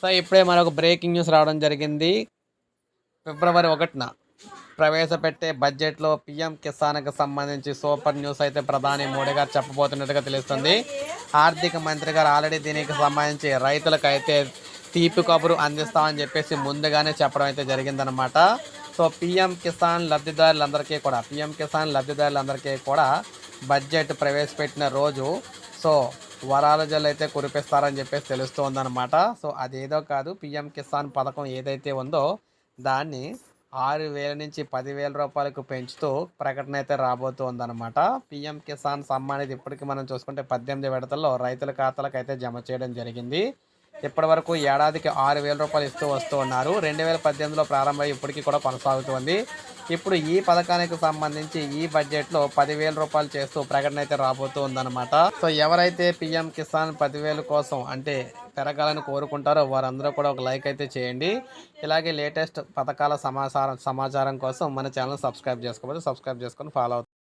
So ఇప్పుడే మరొక breaking news రావడం జరిగింది. ఫిబ్రవరి ఒకటిన ప్రవేశపెట్టే బడ్జెట్లో పీఎం కిసాన్కి సంబంధించి సూపర్ న్యూస్ అయితే ప్రధాని మోడీ గారు చెప్పబోతున్నట్టుగా తెలుస్తుంది. ఆర్థిక మంత్రి గారు ఆల్రెడీ దీనికి సంబంధించి రైతులకు అయితే తీపి కబురు అందిస్తామని చెప్పేసి ముందుగానే చెప్పడం అయితే జరిగిందనమాట సో పీఎం కిసాన్ లబ్ధిదారులందరికీ కూడా పీఎం కిసాన్ లబ్ధిదారులందరికీ కూడా బడ్జెట్ ప్రవేశపెట్టిన రోజు. సో వరాల జల్లు అయితే కురిపిస్తారని చెప్పేసి తెలుస్తోందనమాట సో అదేదో కాదు పిఎం కిసాన్ పథకం ఏదైతే ఉందో దాన్ని ఆరు వేల నుంచి పదివేల రూపాయలకు పెంచుతూ ప్రకటన అయితే రాబోతోందనమాట పిఎం కిసాన్ సమ్మాన్ అనేది ఇప్పటికీ మనం చూసుకుంటే పద్దెనిమిది విడతల్లో రైతుల ఖాతాలకు అయితే జమ చేయడం జరిగింది. ఇప్పటి వరకు ఏడాదికి ఆరు వేల రూపాయలు ఇస్తూ వస్తూ ఉన్నారు. రెండు వేల పద్దెనిమిదిలో ప్రారంభమై ఇప్పటికీ కూడా కొనసాగుతుంది. ఇప్పుడు ఈ పథకానికి సంబంధించి ఈ బడ్జెట్లో పదివేల రూపాయలు చేస్తూ ప్రకటన అయితే రాబోతూ ఉందన్నమాట. సో ఎవరైతే పిఎం కిసాన్ పదివేలు కోసం అంటే పెరగాలని కోరుకుంటారో వారందరూ కూడా ఒక లైక్ అయితే చేయండి. ఇలాగే లేటెస్ట్ పథకాల సమాచారం సమాచారం కోసం మన ఛానల్ సబ్స్క్రైబ్ చేసుకోకపోతే సబ్స్క్రైబ్ చేసుకొని ఫాలో అవుతుంది